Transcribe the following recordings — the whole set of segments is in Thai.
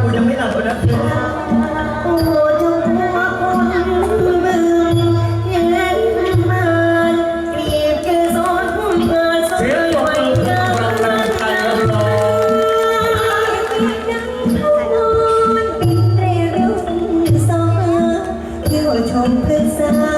กูยงหับเลยนอ้เจ้าหังเย็นาเกลีนี้เกิดสเสียงตบมือรังงยรังเที่วชมเพื่อนสา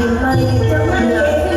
Bình bình.